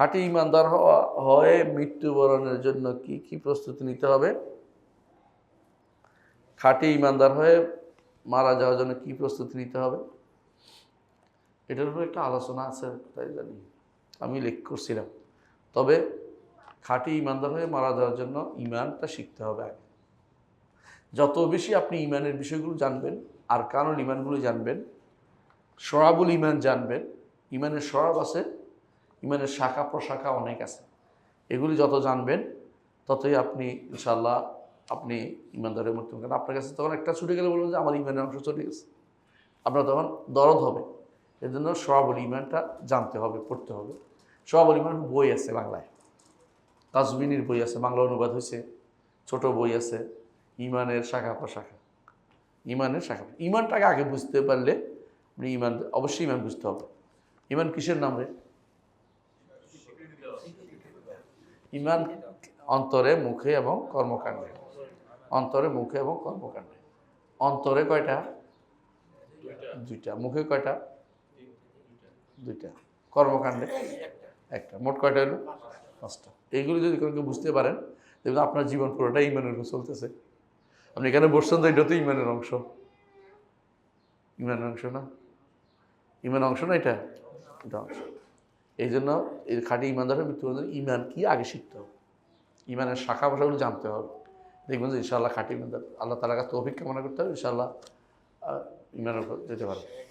খাঁটি ইমানদার হওয়া, হয়ে মৃত্যুবরণের জন্য কি কি প্রস্তুতি নিতে হবে? খাঁটি ইমানদার হয়ে মারা যাওয়ার জন্য কি প্রস্তুতি নিতে হবে? এটার উপর একটা আলোচনা আছে, তাই জানি। আমি লেখ করছিলাম। তবে খাঁটি ইমানদার হয়ে মারা যাওয়ার জন্য ইমানটা শিখতে হবে আগে। যত বেশি আপনি ইমানের বিষয়গুলো জানবেন, আর কারণ ইমানগুলো জানবেন, সরাবুল ইমান জানবেন, ইমানের সরাব আছে ইমানের শাখা প্রশাখা অনেক আছে। এগুলি যত জানবেন, ততই আপনি ইনশাল্লাহ আপনি ইমানদারের মৃত্যু কারণ আপনার কাছে তখন একটা ছুটে গেলে বলবেন যে আমার ইমানের অংশ চলে গেছে। আপনার তখন দরদ হবে। এর জন্য সরাবুল ইমানটা জানতে হবে, পড়তে হবে। সরাবুল ইমান বই আছে বাংলায়। তাজবিনীর বই আছে, বাংলা অনুবাদ হয়েছে। ছোট বই আছে, ইমানের শাখা প্রশাখা। ইমানের শাখা ইমানটাকে আগে বুঝতে পারলে আপনি ইমান অবশ্যই ইমান বুঝতে হবে। ইমান কিসের নাম রে? ইমান অন্তরে, মুখে এবং কর্মকাণ্ডে। অন্তরে, মুখে এবং কর্মকাণ্ডে। অন্তরে কয়টা? দুইটা। মুখে কয়টা? দুইটা। কর্মকাণ্ডে একটা। মোট কয়টা হলো? পাঁচটা। এইগুলো যদি কোনো কেউ বুঝতে পারেন, দেখবেন আপনার জীবন পুরোটাই ইমানের উপর চলতেছে। আপনি এখানে বসছেন তো এটা তো ইমানের অংশ। ইমানের অংশ না? ইমান অংশ না এটা? এটা অংশ। এই জন্য এই খাঁটি ইমানদারের মৃত্যু ইমান কি আগে শিখতে হবে? ইমানের শাখা ভাষাগুলো জানতে হবে। দেখবেন যে ইনশাআল্লাহ খাঁটি ইমানদার, আল্লাহ তালা কাছে অভিজ্ঞ মনে করতে হবে, ইনশাআল্লাহ ইমানের উপর যেতে পারবে।